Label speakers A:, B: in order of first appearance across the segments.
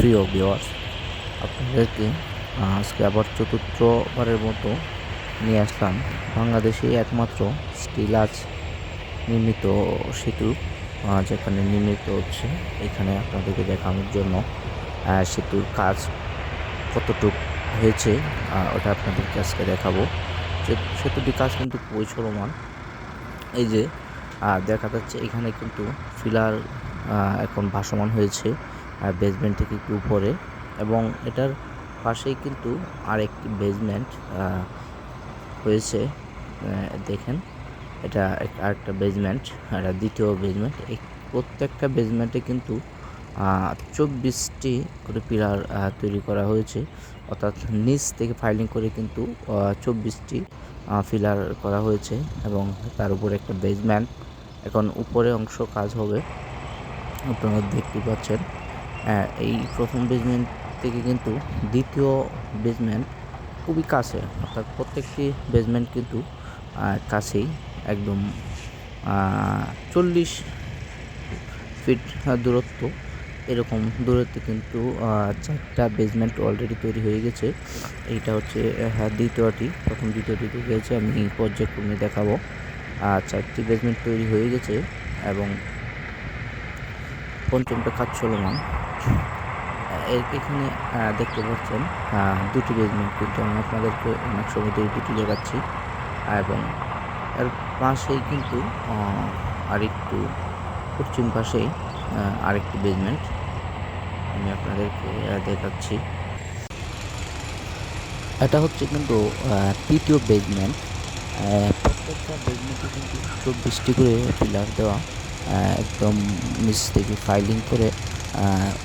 A: প্রিয় ভিওয়ার্স আপনাদেরকে আজকে আবার চতুর্থবারের মতো নিয়ে আসলাম বাংলাদেশে একমাত্র স্টিল আজ নির্মিত সেতু যেখানে নির্মিত হচ্ছে। এখানে আপনাদেরকে দেখানোর জন্য সেতুর কাজ কতটুক হয়েছে ওটা আপনাদেরকে আজকে দেখাবো। সে- সেতুটির কাজ কিন্তু খুবই চলমান। এই যে দেখা যাচ্ছে এখানে কিন্তু ফিলার এখন ভাসমান হয়েছে। বেসমেন্ট থেকে একটু উপরে এবং এটার পাশেই কিন্তু আরেকটি বেসমেন্ট হয়েছে দেখেন, এটা আরেকটা বেসমেন্ট এটা দ্বিতীয় বেসমেন্ট এই প্রত্যেকটা বেসমেন্টে কিন্তু চব্বিশটি করে পিলার তৈরি করা হয়েছে। অর্থাৎ নিচ থেকে ফাইলিং করে কিন্তু চব্বিশটি ফিলার করা হয়েছে এবং তার উপরে একটা বেসমেন্ট এখন উপরে অংশ কাজ হবে। আপনারা দেখতে পাচ্ছেন এই প্রথম বেসমেন্ট থেকে কিন্তু দ্বিতীয় বেসমেন্ট খুবই কাছে। অর্থাৎ প্রত্যেকটি বেসমেন্ট কিন্তু কাছেই একদম চল্লিশ ফিট দূরত্ব। এরকম দূরত্বে কিন্তু চারটা বেসমেন্ট অলরেডি তৈরি হয়ে গেছে। এইটা হচ্ছে হ্যাঁ, দ্বিতীয়টি প্রথম দ্বিতীয়টি তৈরি হয়েছে আমি পর্যায়ক্রমে দেখাবো। আর চারটি বেসমেন্ট তৈরি হয়ে গেছে এবং পঞ্চমটা কাজ চলমান এর এখানে দেখতে পাচ্ছেন দুটি বেসমেন্ট কিন্তু আমি আপনাদেরকে অনেক সময় ধরে দুটি দেখাচ্ছি। এবং এর পাশেই কিন্তু আরেকটু পশ্চিম পাশেই আরেকটি বেসমেন্ট আমি আপনাদেরকে দেখাচ্ছি। এটা হচ্ছে কিন্তু তৃতীয় বেসমেন্ট প্রত্যেকটা বেসমেন্টে কিন্তু চব্বিশটি করে পিলার দেওয়া একদম নিচ থেকে ফাইলিং করে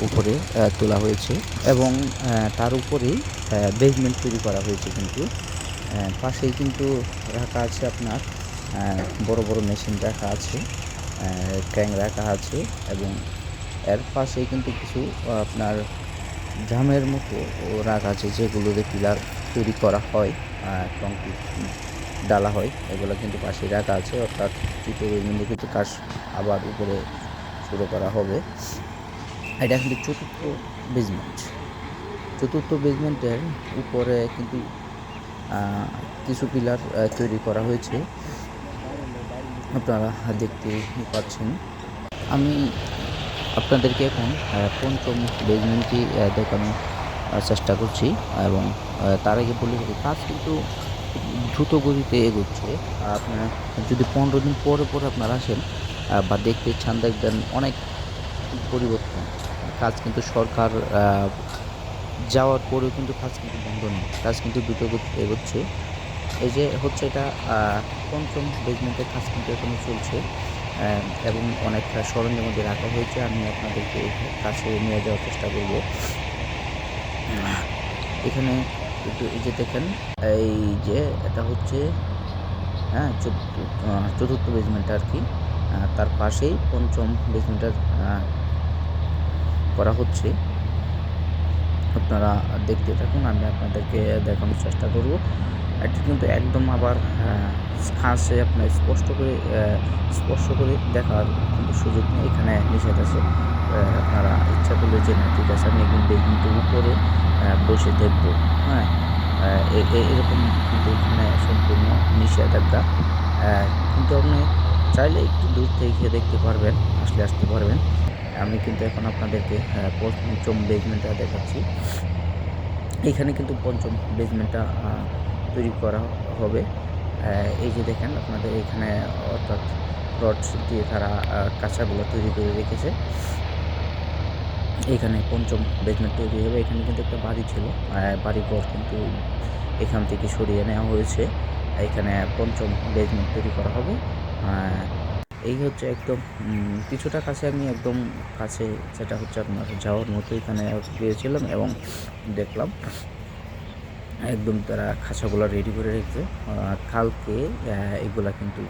A: উপরে তোলা হয়েছে এবং তার উপরেই বেসমেন্ট তৈরি করা হয়েছে কিন্তু। পাশেই কিন্তু রাখা আছে আপনার বড় বড় মেশিন রাখা আছে ট্যাং রাখা আছে এবং এর পাশেই কিন্তু কিছু আপনার জামের মতো রাখা আছে যেগুলোতে পিলার তৈরি করা হয় কংক্রিট ডালা হয়, এগুলো কিন্তু পাশে রাখা আছে। অর্থাৎ কিন্তু কাজ আবার উপরে শুরু করা হবে। এটা কিন্তু চতুর্থ বেজমেন্ট চতুর্থ বেজমেন্টের উপরে কিন্তু কিছু পিলার তৈরি করা হয়েছে। আপনারা দেখতে পাচ্ছেন। আমি আপনাদেরকে এখন পঞ্চম বেজমেন্টটি দেখানোর চেষ্টা করছি এবং তার আগে বলে কাজ কিন্তু দ্রুত গতিতে এগোচ্ছে। আপনার যদি পনেরো দিন পরে পরে আপনারা আসেন বা দেখতে চান, দেখবেন অনেক পরিবর্তন। কাজ কিন্তু সরকার যাওয়ার পরেও কিন্তু কাজ কিন্তু বন্ধ নেই। কাজ কিন্তু গতিতে এগোচ্ছে। এই যে হচ্ছে এটা পঞ্চম বেসমেন্টের কাজ কিন্তু এখনও চলছে এবং অনেক সরঞ্জাম মধ্যে রাখা হয়েছে। আমি আপনাদেরকে কাছে নিয়ে যাওয়ার চেষ্টা করব। এখানে একটু এই যে দেখেন, এই যে এটা হচ্ছে হ্যাঁ চতুর্থ বেসমেন্ট আর কি। তার পাশেই পঞ্চম বেসমেন্টার করা হচ্ছে। আপনারা দেখতে থাকুন, আমি আপনাদেরকে দেখানোর চেষ্টা করব। এটি কিন্তু একদম আবার খাসে আপনার স্পষ্ট করে স্পর্শ করে দেখার কিন্তু সুযোগ নেই। এখানে নিষেধ আছে আপনারা ইচ্ছা করলে যে না ঠিক আছে, আমি একদম কিন্তু উপরে বসে দেখব হ্যাঁ এরকম কিন্তু এখানে সম্পূর্ণ নিষেধাজ্ঞা। কিন্তু আপনি চাইলে একটু দূর থেকে দেখতে পারবেন, আসলে আসতে পারবেন। আমি কিন্তু এখন আপনাদেরকে আহ, পঞ্চম বেজমেন্টটা দেখাচ্ছি। এখানে কিন্তু পঞ্চম বেজমেন্টটা তৈরি করা হবে। এই যে দেখেন আপনাদের এখানে অর্থাৎ রড দিয়ে তারা কাঁচাগুলো তৈরি করে রেখেছে। এখানে পঞ্চম বেজমেন্ট তৈরি হবে। এখানে কিন্তু একটা বাড়ি ছিল। বাড়িঘর কিন্তু এখান থেকে সরিয়ে নেওয়া হয়েছে। এখানে পঞ্চম বেজমেন্ট তৈরি করা হবে। এই হচ্ছে একদম কিছুটা কাছে আমি একদম কাছে সেটা হচ্ছে আপনার যাওয়ার মতো এখানে গিয়েছিলাম এবং দেখলাম একদম তারা খাঁচাগুলো রেডি করে রেখেছে। কালকে এগুলা কিন্তু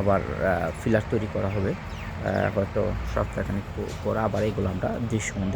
A: আবার ফিলার তৈরি করা হবে। হয়তো সপ্তাহখানিক পর আবার এগুলো আমরা দৃশ্যমান